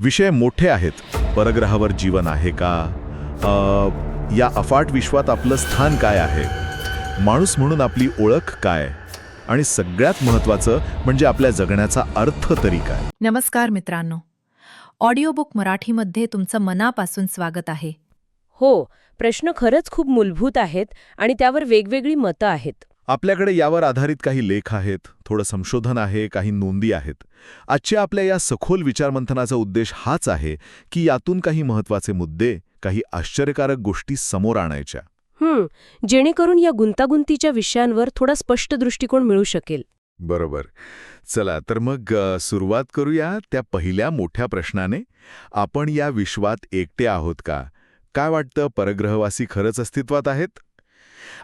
विषय मोठे आहेत. परग्रहावर जीवन आहे का? अ, या अफाट विश्वात आपलं स्थान काय आहे? माणूस म्हणून आपली ओळख काय? आणि सगळ्यात महत्वाचं म्हणजे आपल्या जगण्याचा अर्थ तरी काय? नमस्कार मित्रांनो. ऑडिओबुक मराठीमध्ये तुमचं मनापासून स्वागत आहे. हो प्रश्न खरंच खूप मूलभूत आहेत आणि त्यावर वेगवेगळी मतं आहेत. आपल्याकडे यावर आधारित काही लेख आहेत थोडं संशोधन आहे काही नोंदी आहेत. आजच्या आपल्या या सखोल विचारमंथनाचा उद्देश हाच आहे की यातून काही महत्त्वाचे मुद्दे काही आश्चर्यकारक गोष्टी समोर आणायच्या. जेणेकरून या गुंतागुंतीच्या विषयांवर थोडा स्पष्ट दृष्टिकोन मिळू शकेल. बरोबर. चला तर मग सुरुवात करूया त्या पहिल्या मोठ्या प्रश्नाने. आपण या विश्वात एकटे आहोत का? काय वाटतं परग्रहवासी खरंच अस्तित्वात आहेत?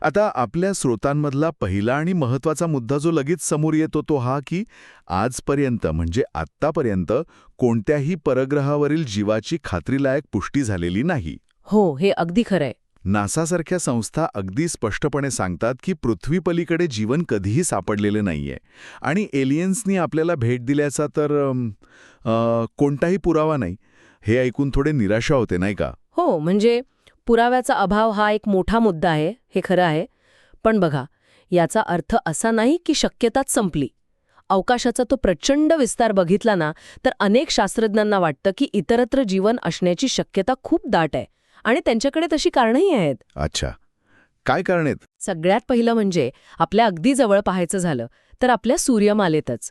आता आपल्या स्रोतांमधला पहिला आणि महत्त्वाचा मुद्दा जो लगेच समोर येतो तो हा की आजपर्यंत म्हणजे आत्तापर्यंत कोणत्याही परग्रहावरील जीवाची खात्रीलायक पुष्टी झालेली नाही. हो हे अगदी खरंय. नासासारख्या संस्था अगदी स्पष्टपणे सांगतात की पृथ्वीपलीकडे जीवन कधीही सापडलेलं नाहीये. आणि एलियन्सनी आपल्याला भेट दिल्याचा तर अ, कोणताही पुरावा नाही. हे ऐकून थोडे निराशा होते नाही का? हो म्हणजे पुराव्याचा अभाव हा एक मोठा मुद्दा आहे हे खरं आहे. पण बघा याचा अर्थ असा नाही की शक्यताच संपली. अवकाशाचा तो प्रचंड विस्तार बघितला ना तर अनेक शास्त्रज्ञांना वाटतं की इतरत्र जीवन असण्याची शक्यता खूप दाट आहे. आणि त्यांच्याकडे तशी कारणंही आहेत. अच्छा. काय कारण आहेत? सगळ्यात पहिलं म्हणजे आपल्या अगदी जवळ पाहायचं झालं तर आपल्या सूर्यमालेतच.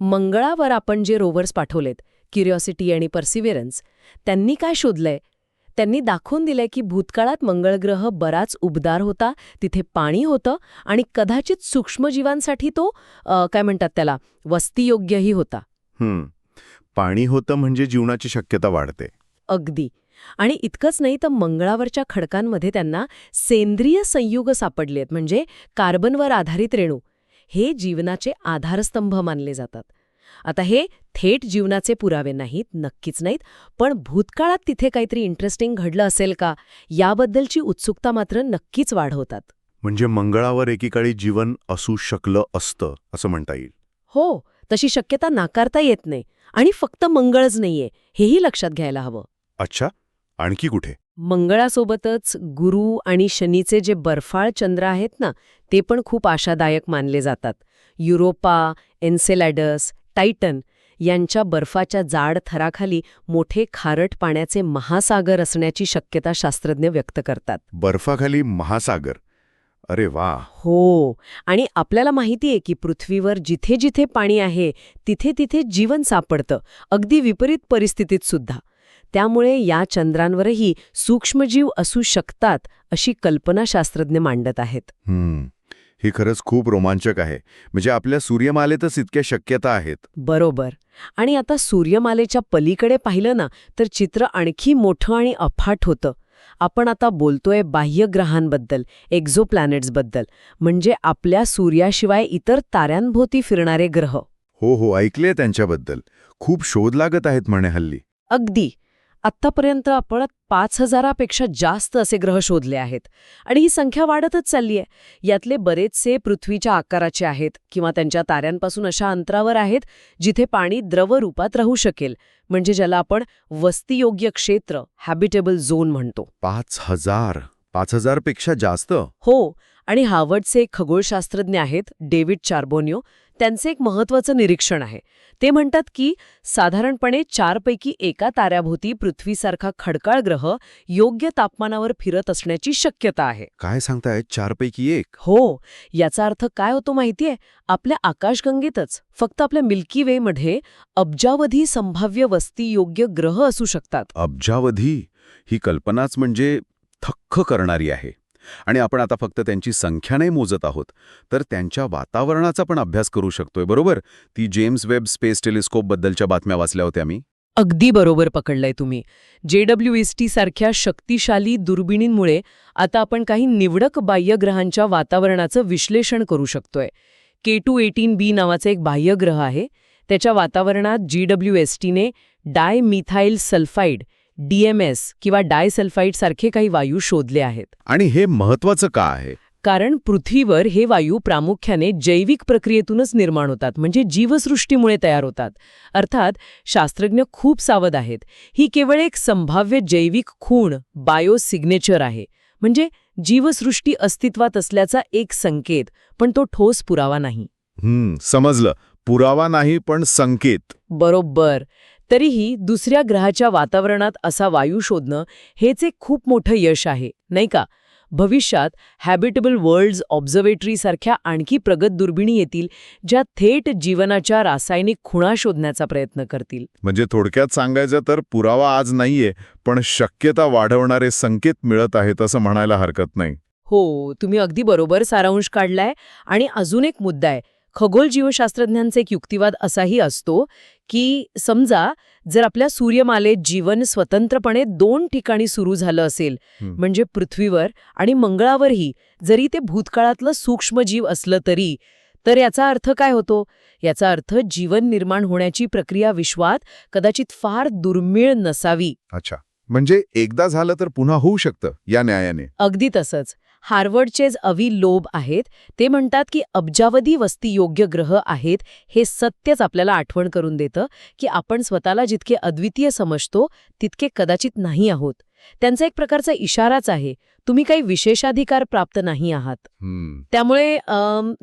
मंगळावर आपण जे रोवर्स पाठवलेत क्युरिओसिटी आणि पर्सिव्हिरन्स त्यांनी काय शोधलंय? त्यांनी दाखवून दिलंय की भूतकाळात मंगळग्रह बराच उबदार होता तिथे पाणी होतं आणि कदाचित सूक्ष्मजीवांसाठी तो काय म्हणतात त्याला वस्तीयोग्यही होता. पाणी होतं म्हणजे जीवनाची शक्यता वाढते. अगदी. आणि इतकंच नाही तर मंगळावरच्या खडकांमध्ये त्यांना सेंद्रिय संयुग सापडले आहेत म्हणजे कार्बनवर आधारित रेणू. हे जीवनाचे आधारस्तंभ मानले जातात. आता हे थेट जीवनाचे पुरावे नाहीत नक्कीच नाहीत पण भूतकाळात तिथे काहीतरी इंटरेस्टिंग घडलं असेल का? याबद्दलची उत्सुकता मात्र नक्कीच वाढवतात. म्हणजे मंगळावर एकीकाळी जीवन असू शकलं असतं असं म्हणता येईल. हो तशी शक्यता नाकारता येत नाही आणि फक्त मंगळच नाहीये हेही लक्षात घ्यायला हवं. अच्छा आणखी कुठे? मंगळासोबतच गुरु आणि शनीचे जे बर्फाळ चंद्र आहेत ना ते पण खूप आशादायक मानले जातात. युरोपा एन्सेलॅडस टायटन यांच्या बर्फाच्या जाड थराखाली मोठे खारट पाण्याचे महासागर असण्याची शक्यता शास्त्रज्ञ व्यक्त करतात. बर्फाखाली महासागर? अरे वा! हो आणि आपल्याला माहिती आहे की पृथ्वीवर जिथे जिथे पाणी आहे तिथे तिथे जीवन सापडतं अगदी विपरीत परिस्थितीत सुद्धा. त्यामुळे या चंद्रांवरही सूक्ष्मजीव असू शकतात अशी कल्पना शास्त्रज्ञ मांडत आहेत. हम्म. हे खरंच खूप रोमांचक आहे. म्हणजे आपल्या सूर्यमालेतच इतक्या शक्यता आहेत. बरोबर. आणि आता सूर्यमालेच्या पलीकडे पाहिलं ना तर चित्र आणखी मोठं आणि अफाट होतं. आपण आता बोलतोय बाह्यग्रहांबद्दल एक्झोप्लॅनेट्सबद्दल. म्हणजे आपल्या सूर्याशिवाय इतर ताऱ्यांभोवती फिरणारे ग्रह. हो हो ऐकले त्यांच्याबद्दल. खूप शोध लागत आहेत म्हणे हल्ली. अगदी. आत्तापर्यंत आपण पाच हजारापेक्षा जास्त असे ग्रह शोधले आहेत. आणि ही संख्या वाढतच चालली आहे. यातले बरेचसे पृथ्वीच्या आकाराचे आहेत किंवा त्यांच्या ताऱ्यांपासून अशा अंतरावर आहेत जिथे पाणी द्रव रूपात राहू शकेल. म्हणजे ज्याला आपण वस्तीयोग्य क्षेत्र हॅबिटेबल झोन म्हणतो. पाच हजार. पाच हजारपेक्षा जास्त? हो. आणि हार्वर्डचे खगोलशास्त्रज्ञ आहेत डेव्हिड चार्बोनियो त्यांचे एक महत्त्वाचं निरीक्षण आहे. ते म्हणतात की साधारणपणे चारपैकी एका ताऱ्याभोवती पृथ्वीसारखा खडकाळ ग्रह योग्य तापमानावर फिरत असण्याची शक्यता आहे. काय सांगतायत चारपैकी एक? हो. याचा अर्थ काय होतो माहितीये? आपल्या आकाशगंगेतच फक्त आपल्या मिल्की वेमध्ये अब्जावधी संभाव्य वस्ती योग्य ग्रह असू शकतात. अब्जावधी ही कल्पनाच म्हणजे थक्क करणारी आहे. आणि आपण आता फक्त त्यांची संख्या नाही मोजत आहोत तर त्यांच्या वातावरणाचा पण अभ्यास करू शकतोय बरोबर? ती जेम्स वेब स्पेस टेलिस्कोप बद्दलच्या बातम्या वाचल्या होत्या मी. अगदी बरोबर पकडलंय तुम्ही. जेडब्ल्यू एस टी सारख्या शक्तिशाली दुर्बिणींमुळे आता आपण काही निवडक बाह्यग्रहांच्या वातावरणाचं विश्लेषण करू शकतोय. के टू एटीन बी नावाचा एक बाह्यग्रह आहे. त्याच्या वातावरणात जी डब्ल्यू एस टीने डायमिथाईल सल्फाईड डीएमएस किंवा डायसल्फाईड सारखे काही वायू शोधले आहेत. आणि हे महत्वाचं का आहे? कारण पृथ्वीवर हे वायू प्रामुख्याने जैविक प्रक्रियेतूनच निर्माण होतात म्हणजे जीवसृष्टीमुळे तयार होतात. अर्थात शास्त्रज्ञ खूप सावध आहेत. ही केवळ एक संभाव्य जैविक खूण बायो सिग्नेचर आहे. म्हणजे जीवसृष्टी अस्तित्वात असल्याचा एक संकेत पण तो ठोस पुरावा नाही. समजलं. पुरावा नाही पण संकेत. बरोबर. तरीही दुसऱ्या ग्रहाच्या वातावरणात असा वायू शोधणं हेच एक खूप मोठं यश आहे नाही का? भविष्यात हॅबिटेबल वर्ल्ड्स ऑब्झर्वेटरी सारख्या आणखी प्रगत दुर्बिणी येतील ज्या थेट जीवनाच्या रासायनिक खुणा शोधण्याचा प्रयत्न करतील. म्हणजे थोडक्यात सांगायचं तर पुरावा आज नाहीये पण शक्यता वाढवणारे संकेत मिळत आहेत असं म्हणायला हरकत नाही. हो तुम्ही अगदी बरोबर सारांश काढलाय आणि अजून एक मुद्दा आहे. खगोल जीवशास्त्रज्ञांचा एक युक्तिवाद असाही असतो की समजा जर आपल्या सूर्यमालेत जीवन स्वतंत्रपणे दोन ठिकाणी सुरू झालं असेल. म्हणजे पृथ्वीवर आणि मंगळावरही जरी ते भूतकाळातलं सूक्ष्मजीव असलं तरी तर याचा अर्थ काय होतो? याचा अर्थ जीवन निर्माण होण्याची प्रक्रिया विश्वात कदाचित फार दुर्मिळ नसावी. अच्छा. म्हणजे एकदा झालं तर पुन्हा होऊ शकतं या न्यायाने? अगदी तसंच. हार्वर्डचेच अवी लोब आहेत ते म्हणतात की अब्जावधी वस्तीयोग्य ग्रह आहेत हे सत्यच आपल्याला आठवण करून देतं की आपण स्वतःला जितके अद्वितीय समजतो तितके कदाचित नाही आहोत. त्यांचा एक प्रकारचा इशाराच आहे तुम्ही काही विशेषाधिकार प्राप्त नाही आहात. हम्म. त्यामुळे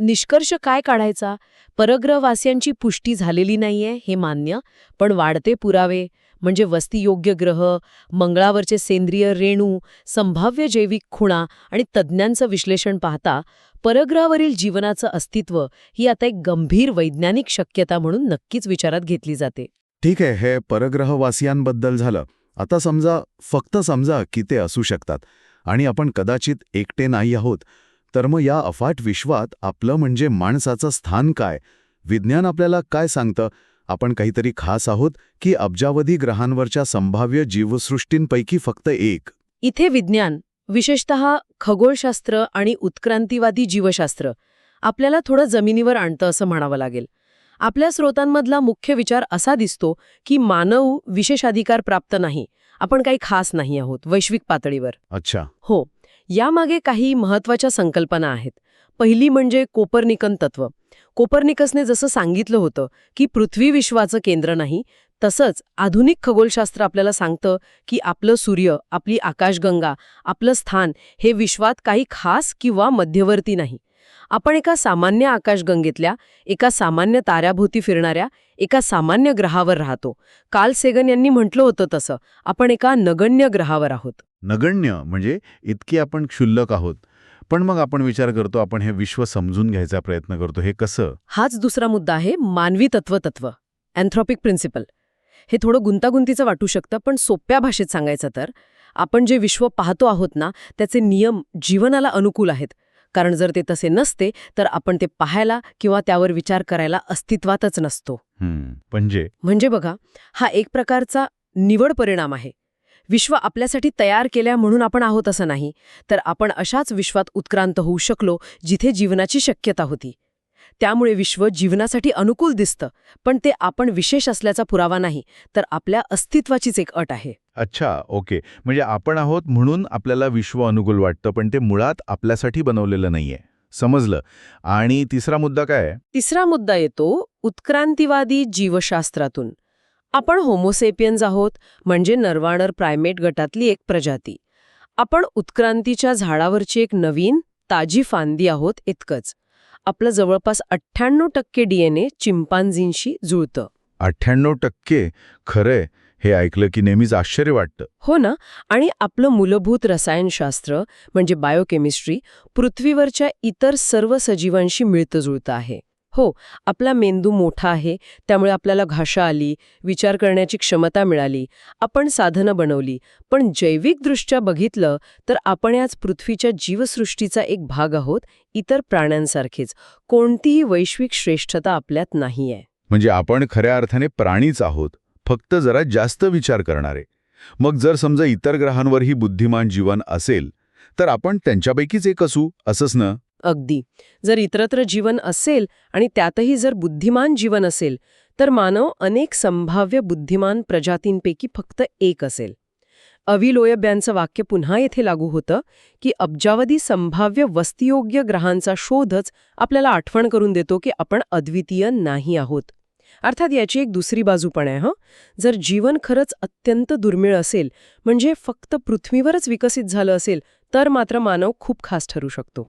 निष्कर्ष काय काढायचा? परग्रहवासियांची पुष्टी झालेली नाहीये हे मान्य पण वाढते पुरावे म्हणजे वस्तीयोग्य ग्रह मंगळावरचे सेंद्रिय रेणू संभाव्य जैविक खुणा आणि तज्ज्ञांचं विश्लेषण पाहता परग्रहावरील जीवनाचं अस्तित्व ही आता एक गंभीर वैज्ञानिक शक्यता म्हणून नक्कीच विचारात घेतली जाते. ठीक आहे हे परग्रहवासियांबद्दल झालं. आता समजा फक्त समजा की ते असू शकतात आणि आपण कदाचित एकटे नाही आहोत तर मग या अफाट विश्वात आपलं म्हणजे माणसाचं स्थान काय? विज्ञान आपल्याला काय सांगतं? आपण काहीतरी खास आहोत की अब्जावधी ग्रहांवरच्या संभाव्य जीवसृष्टींपैकी फक्त एक. इथे विज्ञान विशेषत खगोलशास्त्र आणि उत्क्रांतिवादी जीवशास्त्र आपल्याला थोडं जमिनीवर आणतं असं म्हणावं लागेल. आपल्या स्रोतांमधला मुख्य विचार असा दिसतो की मानव विशेषाधिकार प्राप्त नाही आपण काही खास नाही आहोत वैश्विक पातळीवर. अच्छा. हो यामागे काही महत्त्वाच्या संकल्पना आहेत. पहिली म्हणजे कोपर्निकन तत्व. कोपर्निकसने जसं सांगितलं होतं की पृथ्वी विश्वाचं केंद्र नाही तसंच आधुनिक खगोलशास्त्र आपल्याला सांगतं की आपलं सूर्य आपली आकाशगंगा आपलं स्थान हे विश्वात काही खास किंवा मध्यवर्ती नाही. आपण एका सामान्य आकाशगंगेतल्या एका सामान्य ताऱ्याभोवती फिरणाऱ्या एका सामान्य ग्रहावर राहतो. काल सेगन यांनी म्हटलं होतं तसं आपण एका नगण्य ग्रहावर आहोत. नगण्य म्हणजे इतकी आपण क्षुल्लक आहोत. पण मग आपण विचार करतो आपण हे विश्व समजून घ्यायचा प्रयत्न करतो. हे कसं? हाच दुसरा मुद्दा आहे मानवी तत्व तत्व अँथ्रॉपिक प्रिन्सिपल हे थोडं गुंतागुंतीचं वाटू शकतं पण सोप्या भाषेत सांगायचं तर आपण जे विश्व पाहतो आहोत ना त्याचे नियम जीवनाला अनुकूल आहेत. कारण जर ते तसे नसते तर आपण ते पाहायला किंवा त्यावर विचार करायला अस्तित्वातच नसतो. म्हणजे? म्हणजे बघा हा एक प्रकारचा निवड परिणाम आहे. विश्व आपल्यासाठी तयार केल्या म्हणून आपण आहोत असं नाही तर आपण अशाच विश्वात उत्क्रांत होऊ शकलो जिथे जीवनाची शक्यता होती. त्यामुळे विश्व जीवनासाठी अनुकूल दिसतं पण ते आपण विशेष असल्याचा पुरावा नाही तर आपल्या अस्तित्वाचीच एक अट आहे. अच्छा ओके. म्हणजे आपण आहोत म्हणून आपल्याला विश्व अनुकूल वाटतं पण ते मुळात आपल्यासाठी बनवलेलं नाहीये. समजलं. आणि तिसरा मुद्दा काय तिसरा मुद्दा येतो उत्क्रांतिवादी जीवशास्त्रातून. आपण होमोसेपियन्स आहोत म्हणजे नरवाणर प्रायमेट गटातली एक प्रजाती. आपण उत्क्रांतीच्या झाडावरची एक नवीन ताजी फांदी आहोत इतकंच. आपलं जवळपास अठ्ठ्याण्णव टक्के डीएनए चिंपांझींशी जुळतं. अठ्ठ्याण्णव टक्के? खरंय. हे ऐकलं की नेहमीच आश्चर्य वाटतं. हो ना? आणि आपलं मूलभूत रसायनशास्त्र म्हणजे बायोकेमिस्ट्री पृथ्वीवरच्या इतर सर्व सजीवांशी मिळतं जुळतं आहे. हो आपला मेंदू मोठा आहे त्यामुळे आपल्याला भाषा आली विचार करण्याची क्षमता मिळाली आपण साधनं बनवली. पण जैविकदृष्ट्या बघितलं तर आपण याच पृथ्वीच्या जीवसृष्टीचा एक भाग आहोत इतर प्राण्यांसारखेच. कोणतीही वैश्विक श्रेष्ठता आपल्यात नाहीये. म्हणजे आपण खऱ्या अर्थाने प्राणीच आहोत फक्त जरा जास्त विचार करणारे. मग जर समजा इतर ग्रहांवरही बुद्धिमान जीवन असेल तर आपण त्यांच्यापैकीच एक असू असंच ना? अगदी. जर इतरत्र जीवन असेल आणि त्यातही जर बुद्धिमान जीवन असेल तर मानव अनेक संभाव्य बुद्धिमान प्रजातींपैकी फक्त एक असेल. अविलोयब्यांचं वाक्य पुन्हा येथे लागू होतं की अब्जावधी संभाव्य वस्तियोग्य ग्रहांचा शोधच आपल्याला आठवण करून देतो की आपण अद्वितीय नाही आहोत. अर्थात याची एक दुसरी बाजू पण आहे हं. जर जीवन खरंच अत्यंत दुर्मिळ असेल म्हणजे फक्त पृथ्वीवरच विकसित झालं असेल तर मात्र मानव खूप खास ठरू शकतो.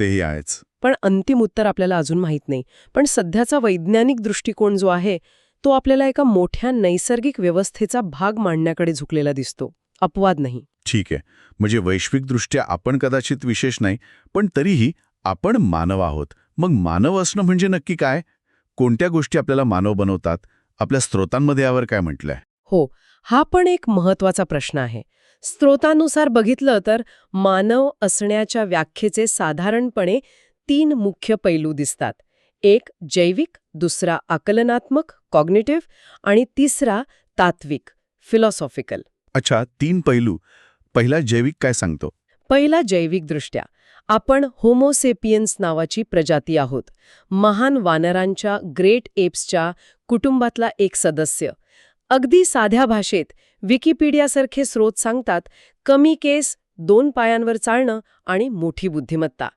तेही आहेच. पण अंतिम उत्तर आपल्याला अजून माहीत नाही. पण सध्याचा वैज्ञानिक दृष्टिकोन जो आहे तो आपल्याला एका मोठ्या नैसर्गिक व्यवस्थेचा भाग मांडण्याकडे झुकलेला दिसतो. अपवाद नाही. ठीक आहे. म्हणजे वैश्विकदृष्ट्या आपण कदाचित विशेष नाही पण तरीही आपण मानव आहोत. मग मानव असणं म्हणजे नक्की काय? कोणत्या गोष्टी आपल्याला मानव बनवतात आपल्या स्त्रोतांमध्ये यावर काय म्हटलंय? हो हा पण एक महत्त्वाचा प्रश्न आहे. स्त्रोतानुसार बघितलं तर मानव असण्याच्या व्याख्येचे साधारणपणे तीन मुख्य पैलू दिसतात. एक जैविक दुसरा आकलनात्मक कॉग्निटिव्ह आणि तिसरा तात्विक फिलॉसॉफिकल. अच्छा तीन पैलू. पहिला जैविक काय सांगतो? पहिला जैविकदृष्ट्या आपण होमोसेपियन्स नावाची प्रजाती आहोत. महान वानरांच्या ग्रेट एप्सच्या कुटुंबातला एक सदस्य. अगदी साध्या भाषेत विकिपीडियासारखे स्रोत सांगतात कमी केस दोन पायांवर चालणं आणि मोठी बुद्धिमत्ता.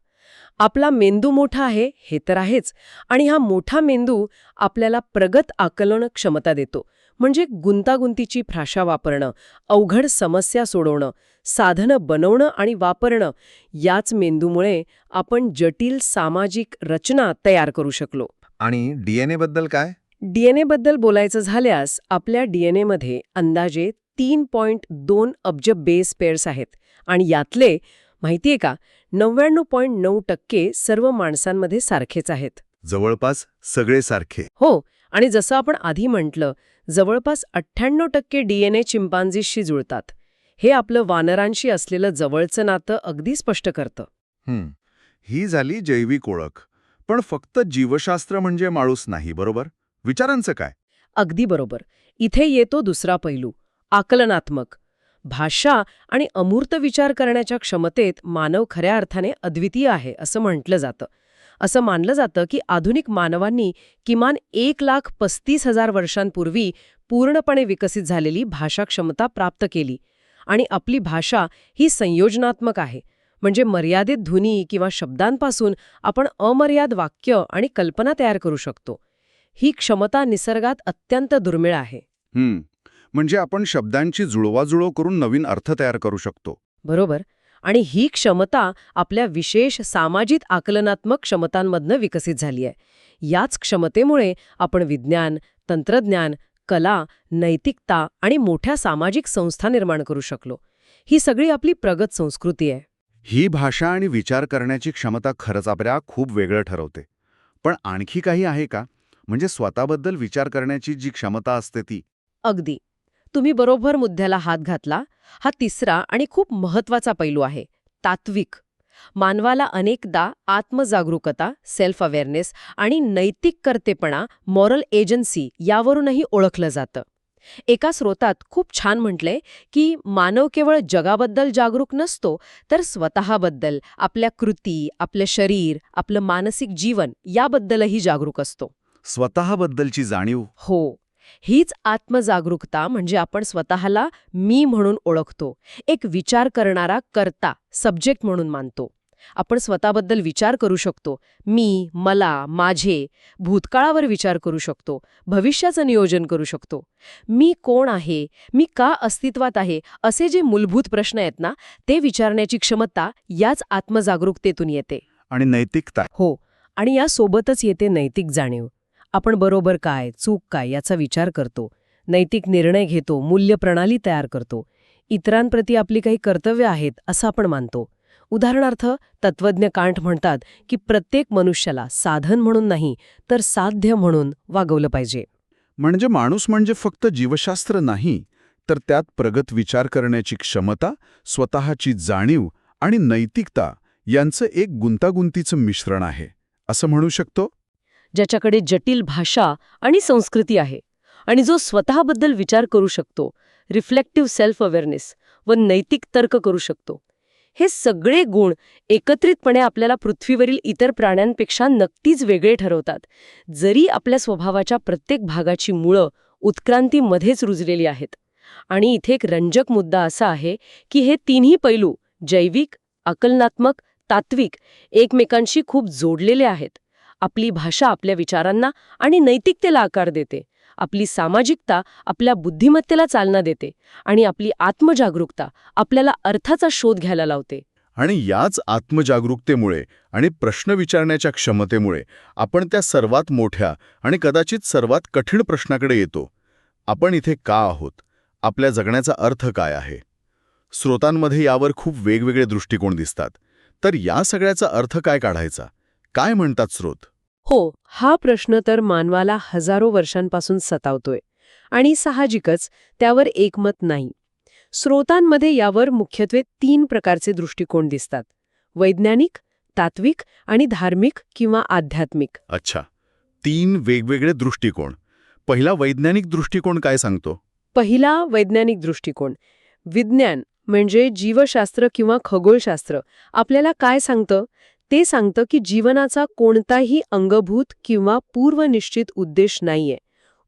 आपला मेंदू मोठा आहे हे तर आहेच आणि हा मोठा मेंदू आपल्याला प्रगत आकलन क्षमता देतो. म्हणजे गुंतागुंतीची भाषा वापरणं अवघड समस्या सोडवणं साधनं बनवणं आणि वापरणं याच मेंदूमुळे आपण जटिल सामाजिक रचना तयार करू शकलो. आणि डीएनए बद्दल काय? डीएनएबद्दल बोलायचं झाल्यास आपल्या डीएनएमध्ये अंदाजे तीन पॉइंट दोन अब्ज बेस पेअर्स आहेत आणि यातले माहितीये का नव्याण्णव पॉइंट नऊ टक्के सर्व माणसांमध्ये सारखेच आहेत. जवळपास सगळे सारखे. हो आणि जसं आपण आधी म्हटलं जवळपास अठ्ठ्याण्णव टक्के डीएनए चिंपांझीशी जुळतात. हे आपलं वानरांशी असलेलं जवळचं नातं अगदी स्पष्ट करतं. हं, ही झाली जैविक ओळख. पण फक्त जीवशास्त्र म्हणजे माळूस नाही बरोबर? विचारांचं काय? अगदी बरोबर. इथे येतो दुसरा पैलू आकलनात्मक. भाषा आणि अमूर्त विचार करण्याच्या क्षमतेत मानव खऱ्या अर्थाने अद्वितीय आहे असं म्हटलं जातं. असं मानलं जातं की आधुनिक मानवांनी किमान एक लाख पस्तीस हजार वर्षांपूर्वी पूर्णपणे विकसित झालेली भाषा क्षमता प्राप्त केली. आणि आपली भाषा ही संयोजनात्मक आहे. म्हणजे मर्यादित ध्वनी किंवा शब्दांपासून आपण अमर्याद वाक्य आणि कल्पना तयार करू शकतो. ही क्षमता निसर्गात अत्यंत दुर्मिळ आहे. म्हणजे आपण शब्दांची जुळवाजुळव करून नवीन अर्थ तयार करू शकतो. बरोबर. आणि ही क्षमता आपल्या विशेष सामाजिक आकलनात्मक क्षमतांमधनं विकसित झाली आहे. याच क्षमतेमुळे आपण विज्ञान तंत्रज्ञान कला नैतिकता आणि मोठ्या सामाजिक संस्था निर्माण करू शकलो. ही सगळी आपली प्रगत संस्कृती आहे. ही भाषा आणि विचार करण्याची क्षमता खरंच आपल्या खूप वेगळं ठरवते. पण आणखी काही आहे का? म्हणजे स्वतःबद्दल विचार करण्याची जी क्षमता असते ती? अगदी. तुम्ही बरोबर मुद्द्याला हात घातला हा तिसरा आणि खूप महत्त्वाचा पैलू आहे तात्विक. मानवाला अनेकदा आत्मजागरूकता सेल्फ अवेअरनेस आणि नैतिक कर्तेपणा मॉरल एजन्सी यावरूनही ओळखलं जातं. एका स्रोतात खूप छान म्हटलंय की मानव केवळ जगाबद्दल जागरूक नसतो तर स्वतःबद्दल आपल्या कृती आपलं शरीर आपलं मानसिक जीवन याबद्दलही जागरूक असतो. स्वतःबद्दलची जाणीव? हो. हीच आत्मजागरूकता म्हणजे आपण स्वतःला मी म्हणून ओळखतो. एक विचार करणारा कर्ता सब्जेक्ट म्हणून मानतो. आपण स्वतःबद्दल विचार करू शकतो. मी मला माझे भूतकाळावर विचार करू शकतो. भविष्याचं नियोजन करू शकतो. मी कोण आहे? मी का अस्तित्वात आहे? असे जे मूलभूत प्रश्न आहेत ना ते विचारण्याची क्षमता याच आत्मजागरूकतेतून येते. आणि नैतिकता. हो. आणि यासोबतच येते नैतिक जाणीव. आपण बरोबर काय चूक काय याचा विचार करतो नैतिक निर्णय घेतो मूल्यप्रणाली तयार करतो. इतरांप्रती आपली काही कर्तव्य आहेत असं आपण मानतो. उदाहरणार्थ तत्वज्ञ कांट म्हणतात की प्रत्येक मनुष्याला साधन म्हणून नाही तर साध्य म्हणून वागवलं पाहिजे. म्हणजे माणूस म्हणजे फक्त जीवशास्त्र नाही तर त्यात प्रगत विचार करण्याची क्षमता स्वतःची जाणीव आणि नैतिकता यांचं एक गुंतागुंतीचं मिश्रण आहे असं म्हणू शकतो? ज्याच्याकडे जटिल भाषा आणि संस्कृती आहे आणि जो स्वतःबद्दल विचार करू शकतो रिफ्लेक्टिव्ह सेल्फ अवेअरनेस व नैतिक तर्क करू शकतो. हे सगळे गुण एकत्रितपणे आपल्याला पृथ्वीवरील इतर प्राण्यांपेक्षा नक्कीच वेगळे ठरवतात जरी आपल्या स्वभावाच्या प्रत्येक भागाची मुळं उत्क्रांतीमध्येच रुजलेली आहेत. आणि इथे एक रंजक मुद्दा असा आहे की हे तिन्ही पैलू जैविक आकलनात्मक तात्विक एकमेकांशी खूप जोडलेले आहेत. आपली भाषा आपल्या विचारांना आणि नैतिकतेला आकार देते. आपली सामाजिकता आपल्या बुद्धिमत्तेला चालना देते आणि आपली आत्मजागरूकता आपल्याला अर्थाचा शोध घ्यायला लावते. आणि याच आत्मजागरूकतेमुळे आणि प्रश्न विचारण्याच्या क्षमतेमुळे आपण त्या सर्वात मोठ्या आणि कदाचित सर्वात कठीण प्रश्नाकडे येतो. आपण इथे का आहोत? आपल्या जगण्याचा अर्थ काय आहे? स्रोतांमध्ये यावर खूप वेगवेगळे दृष्टिकोन दिसतात. तर या सगळ्याचा अर्थ काय काढायचा? काय म्हणतात स्रोत? हो हा प्रश्न तर मानवाला हजारो वर्षांपासून सतावतोय आणि साहजिकच त्यावर एकमत नाही. स्रोतांमध्ये यावर मुख्यत्वे तीन प्रकारचे दृष्टिकोन दिसतात. वैज्ञानिक तात्विक आणि धार्मिक किंवा आध्यात्मिक. अच्छा तीन वेगवेगळे दृष्टिकोन. पहिला वैज्ञानिक दृष्टिकोन काय सांगतो? पहिला वैज्ञानिक दृष्टिकोन. विज्ञान म्हणजे जीवशास्त्र किंवा खगोलशास्त्र आपल्याला काय सांगतं? ते सांगतं की जीवनाचा कोणताही अंगभूत किंवा पूर्वनिश्चित उद्देश नाहीये.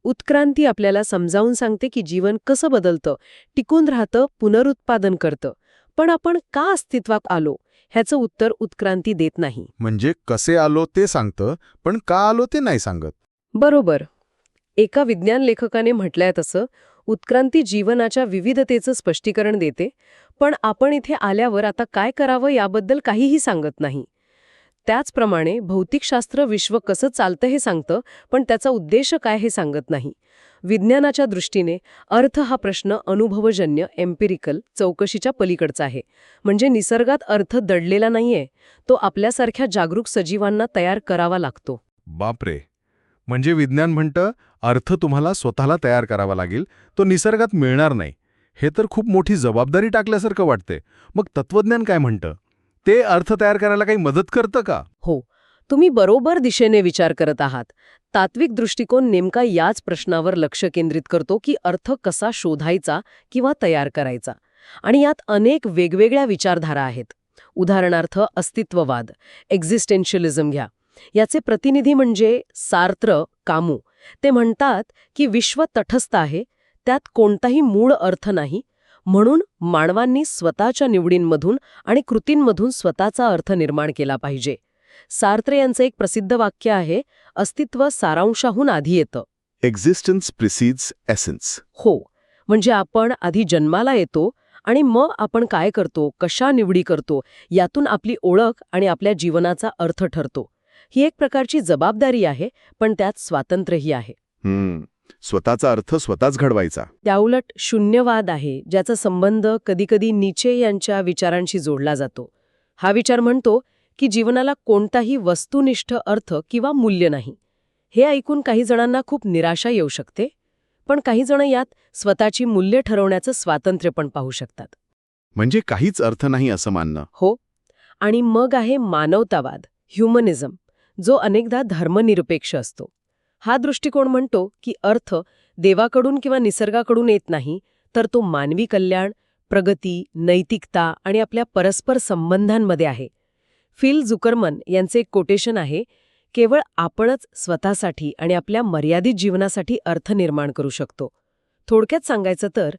उत्क्रांती आपल्याला समजावून सांगते की जीवन कसं बदलतं टिकून राहतं पुनरुत्पादन करतं. पण आपण का अस्तित्वात आलो? ह्याचं उत्तर उत्क्रांती देत नाही. म्हणजे कसे आलो ते सांगतं पण का आलो ते नाही सांगत? बरोबर. एका विज्ञान लेखकाने म्हटलंय तसं उत्क्रांती जीवनाच्या विविधतेचं स्पष्टीकरण देते पण आपण इथे आल्यावर आता काय करावं याबद्दल काहीही सांगत नाही. त्याचप्रमाणे भौतिकशास्त्र विश्व कसं चालतं हे सांगतं पण त्याचा उद्देश काय हे सांगत नाही. विज्ञानाच्या दृष्टीने अर्थ हा प्रश्न अनुभवजन्य एम्पिरिकल चौकशीच्या पलीकडचा आहे. म्हणजे निसर्गात अर्थ दडलेला नाहीये तो आपल्यासारख्या जागरूक सजीवांना तयार करावा लागतो. बापरे! म्हणजे विज्ञान म्हणतं अर्थ तुम्हाला स्वतःला तयार करावा लागेल तो निसर्गात मिळणार नाही. हे तर खूप मोठी जबाबदारी टाकल्यासारखं वाटते मग तत्वज्ञान काय म्हणतं? ते अर्थ तयार करायला काही मदत करतं का? हो. तुम्ही बरोबर दिशेने विचार करत आहात. तात्विक दृष्टिकोन नेमका याच प्रश्नावर लक्ष केंद्रित करतो की अर्थ कसा शोधायचा किंवा तयार करायचा. आणि यात अनेक वेगवेगळ्या विचारधारा आहेत. उदाहरणार्थ अस्तित्ववाद एक्झिस्टेन्शियलिझम घ्या. याचे प्रतिनिधी म्हणजे सार्त्र कामू. ते म्हणतात की विश्व तटस्थ आहे त्यात कोणताही मूळ अर्थ नाही म्हणून मानवांनी स्वतःच्या निवडींमधून आणि कृतींमधून स्वतःचा अर्थ निर्माण केला पाहिजे. सार्त्रे यांचं एक प्रसिद्ध वाक्य आहे अस्तित्व सारांशाहून आधी येतं. एक्झिस्टन्स प्रिसिड्स एसेन्स हो म्हणजे आपण आधी जन्माला येतो आणि मग आपण काय करतो कशा निवडी करतो यातून आपली ओळख आणि आपल्या जीवनाचा अर्थ ठरतो. ही एक प्रकारची जबाबदारी आहे पण त्यात स्वातंत्र्यही आहे. स्वतःचा अर्थ स्वतःच घडवायचा. त्याउलट शून्यवाद आहे ज्याचा संबंध कधीकधी नीचे यांच्या विचारांशी जोडला जातो. हा विचार म्हणतो की जीवनाला कोणताही वस्तुनिष्ठ अर्थ किंवा मूल्य नाही. हे ऐकून काही जणांना खूप निराशा येऊ शकते पण काही जण यात स्वतःची मूल्य ठरवण्याचं स्वातंत्र्य पण पाहू शकतात. म्हणजे काहीच अर्थ नाही असं मानणं. हो आणि मग आहे मानवतावाद ह्युमनिझम जो अनेकदा धर्मनिरपेक्ष असतो. हा दृष्टिकोन म्हणतो की अर्थ देवाकडून किंवा निसर्गाकडून येत नाही तर तो मानवी कल्याण प्रगती नैतिकता आणि आपल्या परस्पर संबंधांमध्ये आहे. फिल जुकरमन यांचे एक कोटेशन आहे केवळ आपणच स्वतःसाठी आणि आपल्या मर्यादित जीवनासाठी अर्थ निर्माण करू शकतो. थोडक्यात सांगायचं तर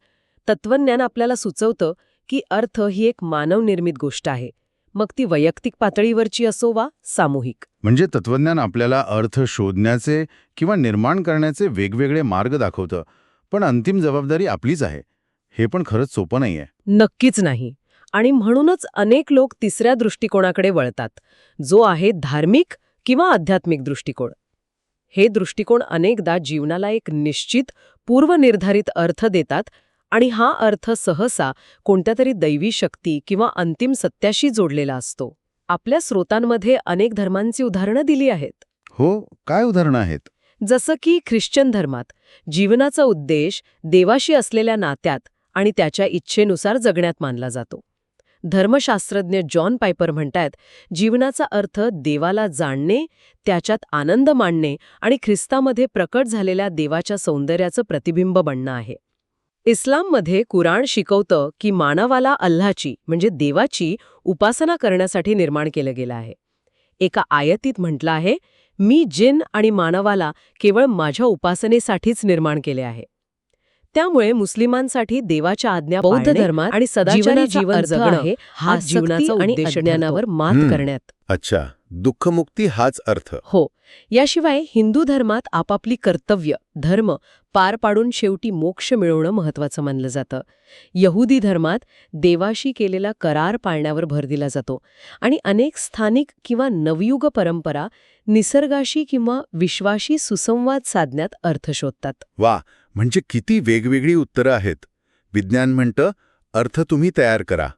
तत्वज्ञान आपल्याला सुचवतं की अर्थ ही एक मानवनिर्मित गोष्ट आहे. मग ती वैयक्तिक पातळीवरची असो वा सामूहिक. म्हणजे तत्वज्ञान आपल्याला अर्थ शोधण्याचे किंवा निर्माण करण्याचे वेगवेगळे मार्ग दाखवतं पण अंतिम जबाबदारी आपलीच आहे. हे पण खरंच सोपं नाहीये. नक्कीच नाही. आणि म्हणूनच अनेक लोक तिसऱ्या दृष्टिकोनाकडे वळतात. जो आहे धार्मिक किंवा आध्यात्मिक दृष्टिकोन. हे दृष्टिकोन अनेकदा जीवनाला एक निश्चित पूर्वनिर्धारित अर्थ देतात आणि हा अर्थ सहसा कोणत्या तरी दैवी शक्ती किंवा अंतिम सत्याशी जोडलेला असतो. आपल्या स्रोतांमध्ये अनेक धर्मांची उदाहरणं दिली आहेत. हो काय उदाहरणं आहेत? जसं की ख्रिश्चन धर्मात जीवनाचा उद्देश देवाशी असलेल्या नात्यात आणि त्याच्या इच्छेनुसार जगण्यात मानला जातो. धर्मशास्त्रज्ञ जॉन पायपर म्हणतात जीवनाचा अर्थ देवाला जाणणे त्याच्यात आनंद माणणे आणि ख्रिस्तामध्ये प्रकट झालेल्या देवाच्या सौंदर्याचं प्रतिबिंब बनणं आहे. इस्लाममध्ये कुराण शिकवतं की मानवाला अल्लाची म्हणजे देवाची उपासना करण्यासाठी निर्माण केलं गेलं आहे. एका आयतीत म्हटलं आहे मी जिन आणि मानवाला केवळ माझ्या उपासनेसाठीच निर्माण केले आहे. त्यामुळे मुस्लिमांसाठी देवाच्या आज्ञा बौद्ध धर्मात आणि सदाचारी जीवन जगणं आहे, हा जीवनाचा आणि उद्देश अज्ञानावर ज्ञानावर मात. करण्यात. अच्छा. दुःखमुक्ती हाच अर्थ. हो. याशिवाय हिंदू धर्मात आपापली कर्तव्य धर्म पार पाडून शेवटी मोक्ष मिळवणं महत्वाचं मानलं जातं. यहुदी धर्मात देवाशी केलेला करार पाळण्यावर भर दिला जातो आणि अनेक स्थानिक किंवा नवयुग परंपरा निसर्गाशी किंवा विश्वाशी सुसंवाद साधण्यात अर्थ शोधतात. वा म्हणजे किती वेगवेगळी उत्तरं आहेत. विज्ञान म्हणतं अर्थ तुम्ही तयार करा.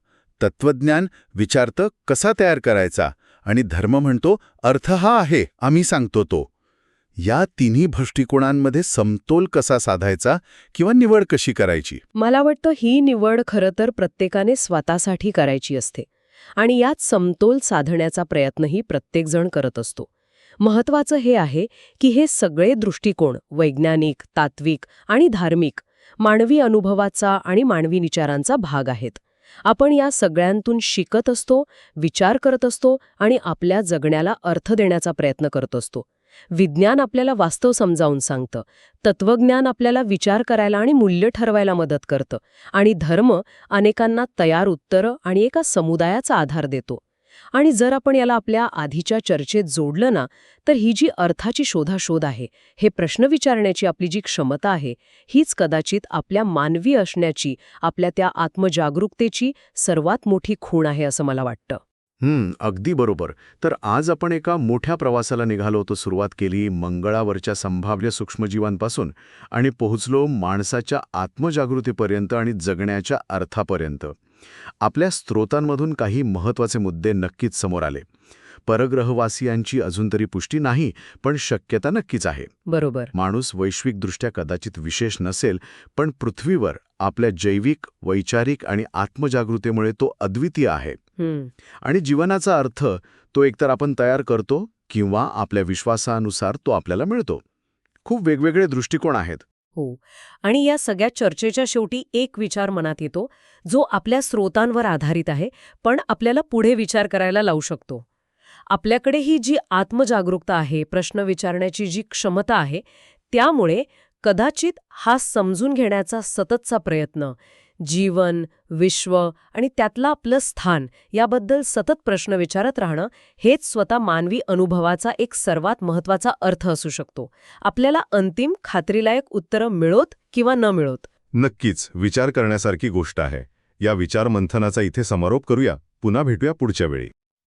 तत्वज्ञान विचारतं कसा तयार करायचा? आणि धर्म म्हणतो अर्थ हा आहे आम्ही सांगतो तो. या तिन्ही दृष्टिकोनांमध्ये समतोल कसा साधायचा किंवा निवड कशी करायची? मला वाटतं ही निवड खरं तर प्रत्येकाने स्वतःसाठी करायची असते. आणि यात समतोल साधण्याचा प्रयत्नही प्रत्येकजण करत असतो. महत्वाचं हे आहे की हे सगळे दृष्टिकोन वैज्ञानिक तात्विक आणि धार्मिक मानवी अनुभवाचा आणि मानवी विचारांचा भाग आहेत. आपण या सगळ्यांतून शिकत असतो विचार करत असतो आणि आपल्या जगण्याला अर्थ देण्याचा प्रयत्न करत असतो. विज्ञान आपल्याला वास्तव समजावून सांगतं. तत्वज्ञान आपल्याला विचार करायला आणि मूल्य ठरवायला मदत करतं. आणि धर्म अनेकांना तयार उत्तरं आणि एका समुदायाचा आधार देतो. आणि जर आपण याला आपल्या आधीच्या चर्चेत जोडलं ना तर ही जी अर्थाची शोधाशोध आहे हे प्रश्न विचारण्याची आपली जी क्षमता आहे हीच कदाचित आपल्या मानवी असण्याची आपल्या त्या आत्मजागरूकतेची सर्वात मोठी खूण आहे असं मला वाटतं. हम्म अगदी बरोबर. तर आज आपण एका मोठ्या प्रवासाला निघालो होतो सुरुवात केली मंगळावरच्या संभाव्य सूक्ष्मजीवांपासून आणि पोहोचलो माणसाच्या आत्मजागृतीपर्यंत आणि जगण्याच्या अर्थापर्यंत. आपल्या स्त्रोतांमधून काही महत्त्वाचे मुद्दे नक्कीच समोर आले. परग्रहवासियांची अजून तरी पुष्टी नाही पण शक्यता नक्कीच आहे. बरोबर. माणूस वैश्विकदृष्ट्या कदाचित विशेष नसेल पण पृथ्वीवर आपल्या जैविक वैचारिक आणि आत्मजागृतीमुळे तो अद्वितीय आहे. आणि जीवनाचा अर्थ तो एकतर आपण तयार करतो किंवा आपल्या विश्वासानुसार तो आपल्याला मिळतो. खूप वेगवेगळे दृष्टिकोन आहेत. हो. आणि या सगळ्या चर्चेच्या शेवटी एक विचार मनात येतो जो आपल्या स्रोतांवर आधारित आहे पण आपल्याला पुढे विचार करायला लावू शकतो. आपल्याकडे ही जी आत्मजागरूकता आहे प्रश्न विचारण्याची जी क्षमता आहे त्यामुळे कदाचित हा समजून घेण्याचा सततचा प्रयत्न जीवन विश्व आणि त्यातलं आपलं स्थान याबद्दल सतत प्रश्न विचारत राहणं हेच स्वतः मानवी अनुभवाचा एक सर्वात महत्त्वाचा अर्थ असू शकतो. आपल्याला अंतिम खात्रीलायक उत्तरं मिळोत किंवा न मिळोत? नक्कीच विचार करण्यासारखी गोष्ट आहे. या विचारमंथनाचा इथे समारोप करूया. पुन्हा भेटूया पुढच्या वेळी.